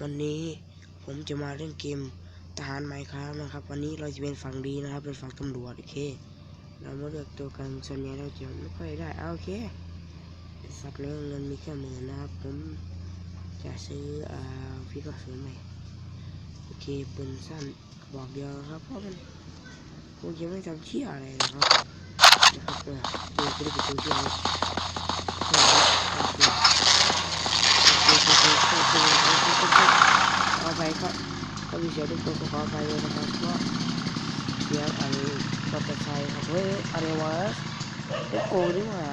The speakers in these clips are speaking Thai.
วันนี้ผมจะมาเล่นเกมทหารไมค์ครับนะครับ วันนี้เราจะเป็นฝั่งดีนะครับ เป็นฝั่งตำรวจโอเค เรามาเลือกตัวกันส่วนใหญ่เราจะไม่ค่อยได้เอาโอเคสัตว์เลี้ยงเงินมีแค่หมื่นนะครับ ผมจะซื้ออ่าพี่ก็ซื้อใหม่โอเคปืนสั้นบอกเดียวครับเพราะมันคงจะไม่ทำเชี่ยอะไรนะครับนะครับเออเจอจะได้เป็นตัวเชี่ยเลยโอเคโอเคโอเคโอเคโอเคโอเคโอเค ขอไปก็ก็มีเสียงทุกคนก็ขอไปเลยนะครับเพราเสียงอะไรมอเตอร์ไซค์ครับเฮ้ยอะไรวะไอ้โกนี่หว่า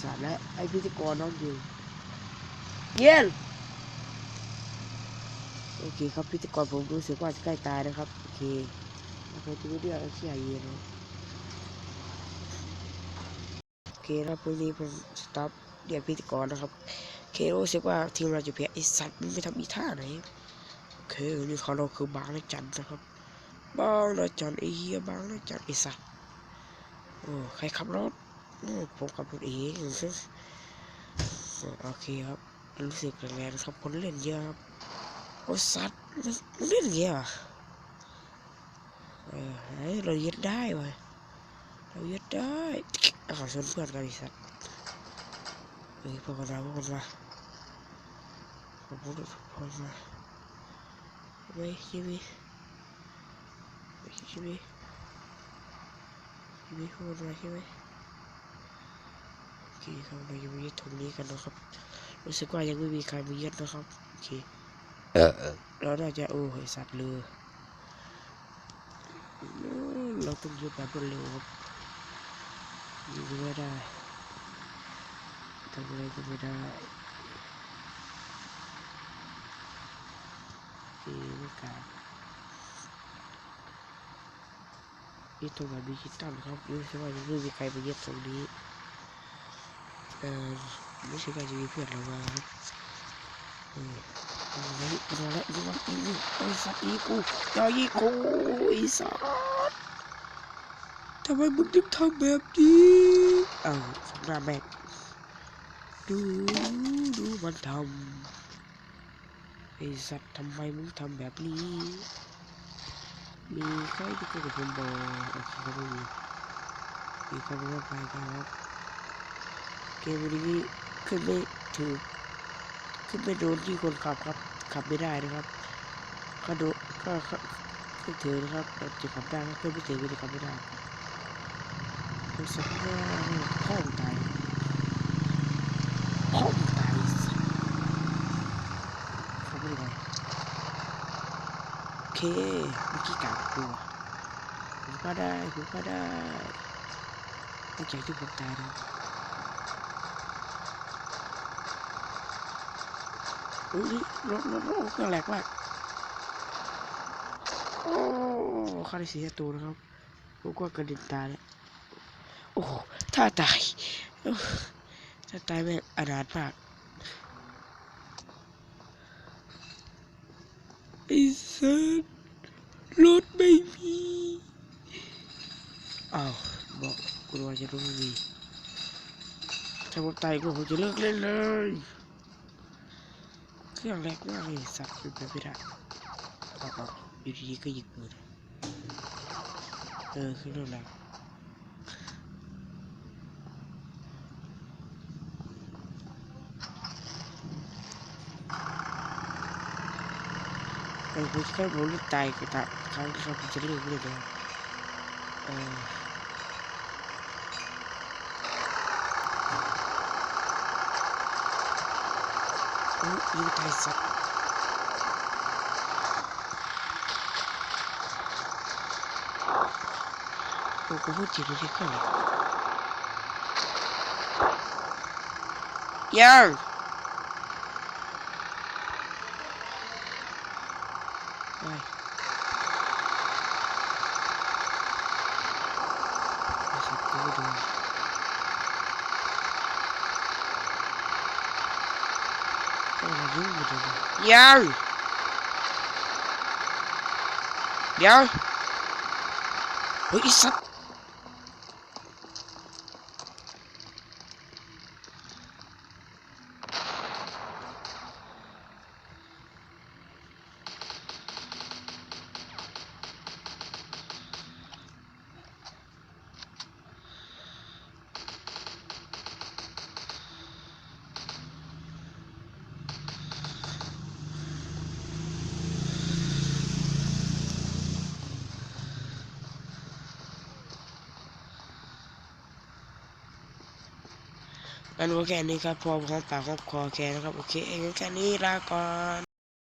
สัตว์และไอ้พิธีกรน้องอยู่เย็นโอเคครับพิธีกรผมรู้สึกว่าจะใกล้ตายนะครับโอเคแล้วผมจะไม่เรียกไอ้เชี่ยเย็นนะโอเคแล้วพรุ่งนี้ผมสต็อปเรียกพิธีกรนะครับ เครู้สึกว่าทีมเราจะแพ้ไอสัตว์มันไม่ทำอีท่าไหนโอเคนี่เขาเราคือบางนะจันนะครับบางนะจันไอเฮียบางนะจันไอสัตว์โอ้ใครขับรถผมขับรถเองโอเคครับรู้สึกแรงๆครับคนเล่นเยอะครับโอ้สัตว์มันเล่นเงี้ยเหรอเออเฮ้ยเรายึดได้เว้ยเรายึดได้เอาขอชนเพื่อนกันไอสัตว์เฮ้ยพวกเราพวกเรา ผมพูดพวกเราเฮ้ยชีวิตชีวิตชีวิตพวกเราใช่ไหมโอเคครับเรายังไม่ยึดตรงนี้กันนะครับ รู้สึกว่ายังไม่มีใครมายึดนะครับ โอเค เออเออเราน่าจะโอ้ยสัตว์เรือเราต้องยึดแบบรวดเร็วครับยึดไม่ได้ทำอะไรก็ไม่ได้ ที่ไม่กานี่ตัวแบบดิจิตอลครับรู้สึกว่ายังไม่มีใครมายึดตรงนี้เออไม่ใช่การจะมีเพื่อนเรามาครับเออเอาไว้เอาละดูว่าอีนี่ไอ้สัตว์อีกูยาอีกูไอ้สัตว์ทำไมมึงถึงทำแบบนี้เอ้าสำหน้าแม่งดูดูมันทำ ไอสัตว์ทำไมมึงทำแบบนี้ มีใครที่จะผมบอกโอเคก็ไม่มีมีใครไม่ต้องไปครับเกมนี้ขึ้นไม่ถือขึ้นไม่โดนที่คนขับครับ ขับไม่ได้นะครับก็โดนก็ขึ้นถือนะครับจะขับได้ก็ขึ้นไม่ถือไม่ได้ขับไม่ได้รู้สึกว่าพ่องตายพ่อมงตายสัตว์ขับไม่ได้ โอ เคเมื่อกี้กลับตัวผมก็ได้ผมก็ได้ตั้งใจที่ผมตายนะอุ้ยรถรถรถเครื่องแหลกมากโอ้ข้าได้เสียตัวนะครับผมก็กระเด็นตายแล้วโอ้ถ้าตายถ้าตายแม่งอนาถมาก ไอ้สัสรถไม่มีอ้าวบอกกลัวจะรถไม่มีถ้าผมตายก็ผมจะเลิกเล่นเลย เครื่องแรกมากเลยสัตว์เป็นไปไม่ได้เอาเอยู่ดีๆก็หยิบปืนเออเครื่องแรก เออผมแค่ผมเลือกตายก็ตายครั้งที่เราผมจะเลิกเล่นแล้วเอออุ๊ยยิงตายสัตว์โอ้กูพูดจริงเลยที่เข้าเลยยัง ไปไอ้สั งั้นก็แค่นี้ครับพอขอมปากขอมคอแค่นะครับ โอเคงั้นแค่นี้ลาก่อน